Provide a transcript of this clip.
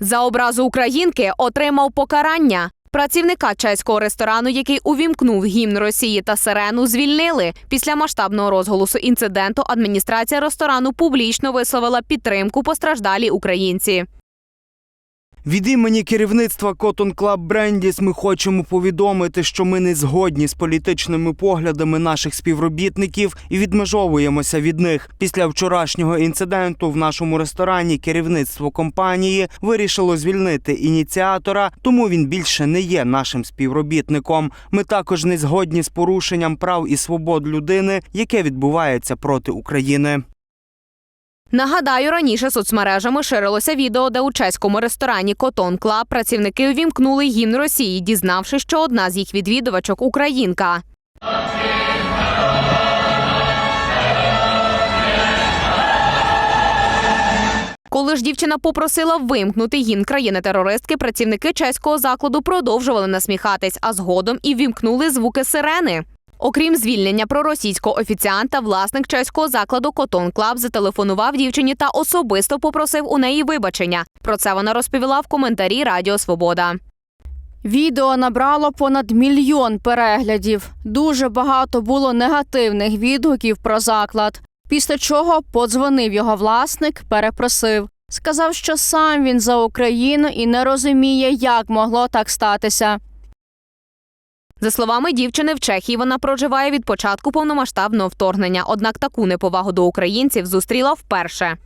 За образу українки отримав покарання. Працівника чеського ресторану, який увімкнув гімн Росії та сирену, звільнили. Після масштабного розголосу інциденту адміністрація ресторану публічно висловила підтримку постраждалій українці. Від імені керівництва Cotton Club Brandies ми хочемо повідомити, що ми не згодні з політичними поглядами наших співробітників і відмежовуємося від них. Після вчорашнього інциденту в нашому ресторані керівництво компанії вирішило звільнити ініціатора, тому він більше не є нашим співробітником. Ми також не згодні з порушенням прав і свобод людини, яке відбувається проти України. Нагадаю, раніше соцмережами ширилося відео, де у чеському ресторані Котон Клаб працівники увімкнули гімн Росії, дізнавшись, що одна з їх відвідувачок українка. Коли ж дівчина попросила вимкнути гімн країни-терористки, працівники чеського закладу продовжували насміхатись, а згодом і вімкнули звуки сирени. Окрім звільнення проросійського офіціанта, власник чеського закладу Котон Клаб зателефонував дівчині та особисто попросив у неї вибачення. Про це вона розповіла в коментарі Радіо Свобода. Відео набрало понад мільйон переглядів. Дуже багато було негативних відгуків про заклад. Після чого подзвонив його власник, перепросив. Сказав, що сам він за Україну і не розуміє, як могло так статися. За словами дівчини, в Чехії вона проживає від початку повномасштабного вторгнення. Однак таку неповагу до українців зустріла вперше.